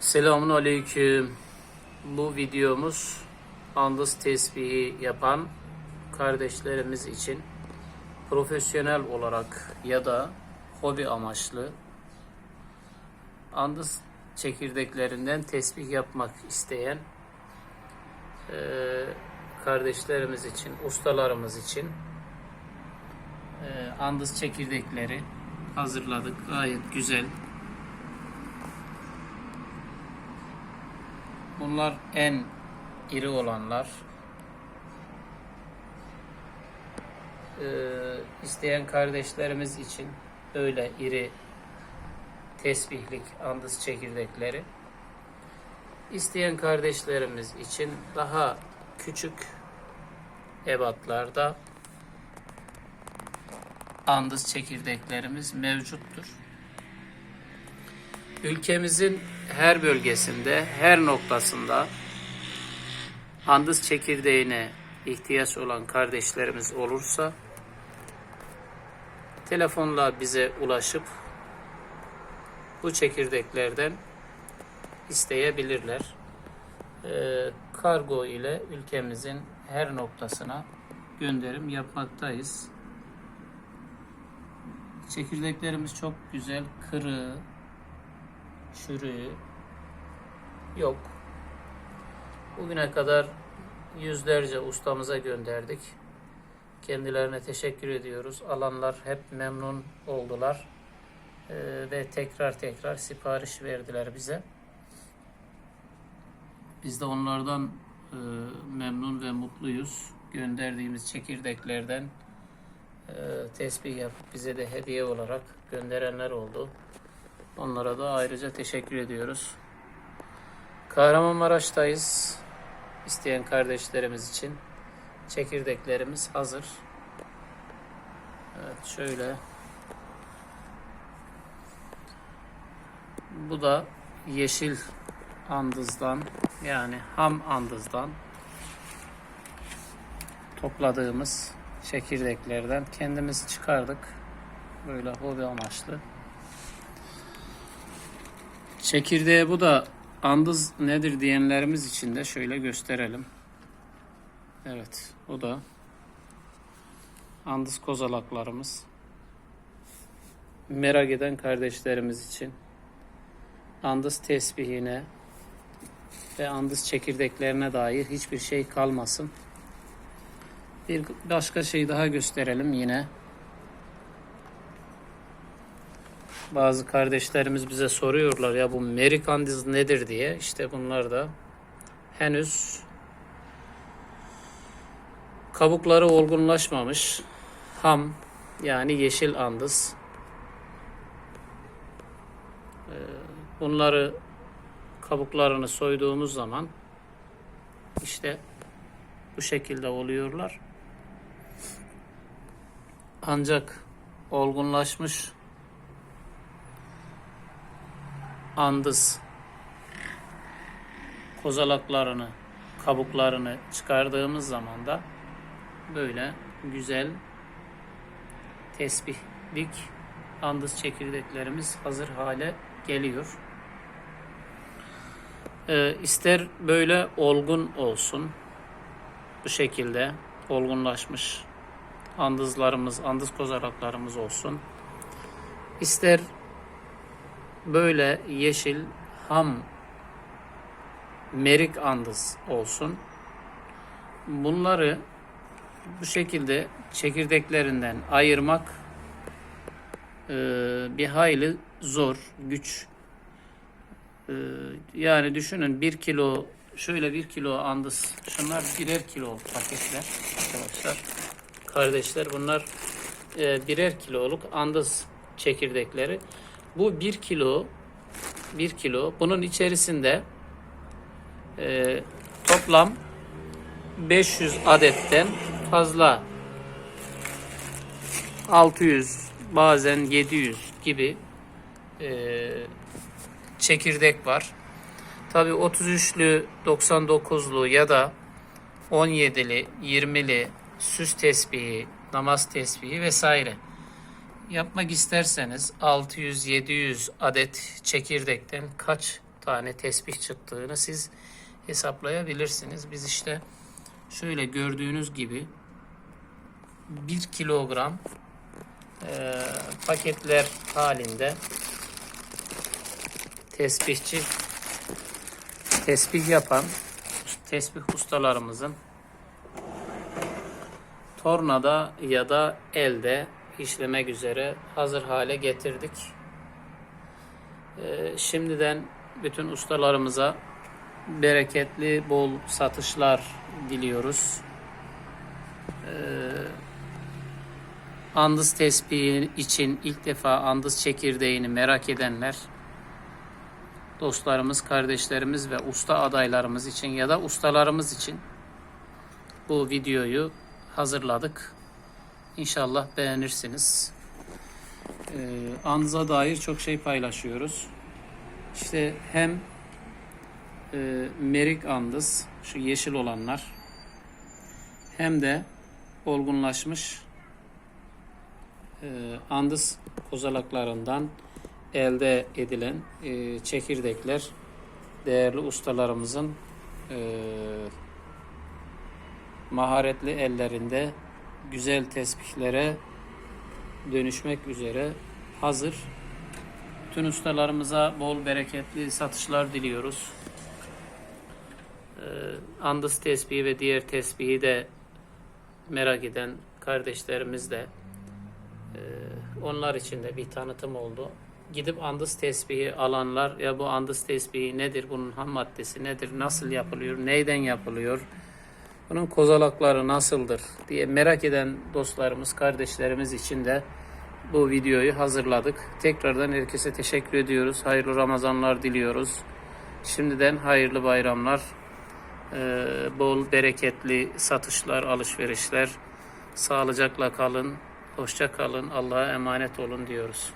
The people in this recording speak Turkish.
Selamun Aleyküm. Bu videomuz andız tesbihi yapan kardeşlerimiz için profesyonel olarak ya da hobi amaçlı andız çekirdeklerinden tesbih yapmak isteyen eee, kardeşlerimiz için, ustalarımız için eee, andız çekirdekleri hazırladık. Gayet güzel. Bunlar en iri olanlar. Ee, isteyen kardeşlerimiz için öyle iri tesbihlik andız çekirdekleri. İsteyen kardeşlerimiz için daha küçük ebatlarda andız çekirdeklerimiz mevcuttur. Ülkemizin her bölgesinde, her noktasında andız çekirdeğine ihtiyaç olan kardeşlerimiz olursa telefonla bize ulaşıp bu çekirdeklerden isteyebilirler. Ee, kargo ile ülkemizin her noktasına gönderim yapmaktayız. Çekirdeklerimiz çok güzel, kırığı, çürüğü yok. Bugüne kadar yüzlerce ustamıza gönderdik. Kendilerine teşekkür ediyoruz. Alanlar hep memnun oldular. Ee, ve tekrar tekrar sipariş verdiler bize. Biz de onlardan e, memnun ve mutluyuz. Gönderdiğimiz çekirdeklerden e, tesbih yapıp bize de hediye olarak gönderenler oldu. Onlara da ayrıca teşekkür ediyoruz. Kahramanmaraş'tayız. İsteyen kardeşlerimiz için çekirdeklerimiz hazır. Evet şöyle. Bu da yeşil andızdan yani ham andızdan topladığımız çekirdeklerden kendimiz çıkardık. Böyle hobi amaçlı. Çekirdeğe bu da andız nedir diyenlerimiz için de şöyle gösterelim. Evet, bu da andız kozalaklarımız. Merak eden kardeşlerimiz için andız tesbihine ve andız çekirdeklerine dair hiçbir şey kalmasın. Bir başka şey daha gösterelim yine. Bazı kardeşlerimiz bize soruyorlar ya bu Merikandiz nedir diye. İşte bunlar da henüz kabukları olgunlaşmamış ham yani yeşil andız. Ee, Bunları kabuklarını soyduğumuz zaman işte bu şekilde oluyorlar. Ancak olgunlaşmış andız kozalaklarını, kabuklarını çıkardığımız zaman da böyle güzel tesbihlik andız çekirdeklerimiz hazır hale geliyor. Ee, ister böyle olgun olsun, bu şekilde olgunlaşmış andızlarımız, andız kozalaklarımız olsun. İster böyle yeşil ham merik andız olsun. Bunları bu şekilde çekirdeklerinden ayırmak e, bir hayli zor, güç. E, yani düşünün bir kilo, şöyle bir kilo andız, şunlar birer kilo paketler arkadaşlar. Kardeşler bunlar e, birer kiloluk andız çekirdekleri. Bu bir kilo, bir kilo. Bunun içerisinde e, toplam 500 adetten fazla 600 bazen 700 gibi e, çekirdek var. Tabi 33'lü 99'lu ya da 17'li 20'li süs tesbihi, namaz tesbihi vesaire yapmak isterseniz 600-700 adet çekirdekten kaç tane tesbih çıktığını siz hesaplayabilirsiniz. Biz işte şöyle gördüğünüz gibi 1 kilogram e, paketler halinde tesbihçi tesbih yapan tesbih ustalarımızın tornada ya da elde işlemek üzere hazır hale getirdik. Ee, şimdiden bütün ustalarımıza bereketli, bol satışlar diliyoruz. Ee, andız tespihi için ilk defa andız çekirdeğini merak edenler dostlarımız, kardeşlerimiz ve usta adaylarımız için ya da ustalarımız için bu videoyu hazırladık. İnşallah beğenirsiniz. Ee, andıza dair çok şey paylaşıyoruz. İşte hem e, merik andız, şu yeşil olanlar, hem de olgunlaşmış e, andız kozalaklarından elde edilen e, çekirdekler değerli ustalarımızın e, maharetli ellerinde güzel tesbihlere dönüşmek üzere hazır. Bütün ustalarımıza bol bereketli satışlar diliyoruz. Ee, Andız tesbihi ve diğer tesbihi de merak eden kardeşlerimiz de e, onlar için de bir tanıtım oldu. Gidip andız tesbihi alanlar ya bu andız tesbihi nedir, bunun ham maddesi nedir, nasıl yapılıyor, neyden yapılıyor, bunun kozalakları nasıldır diye merak eden dostlarımız, kardeşlerimiz için de bu videoyu hazırladık. Tekrardan herkese teşekkür ediyoruz. Hayırlı Ramazanlar diliyoruz. Şimdiden hayırlı bayramlar, bol bereketli satışlar, alışverişler. Sağlıcakla kalın, hoşça kalın, Allah'a emanet olun diyoruz.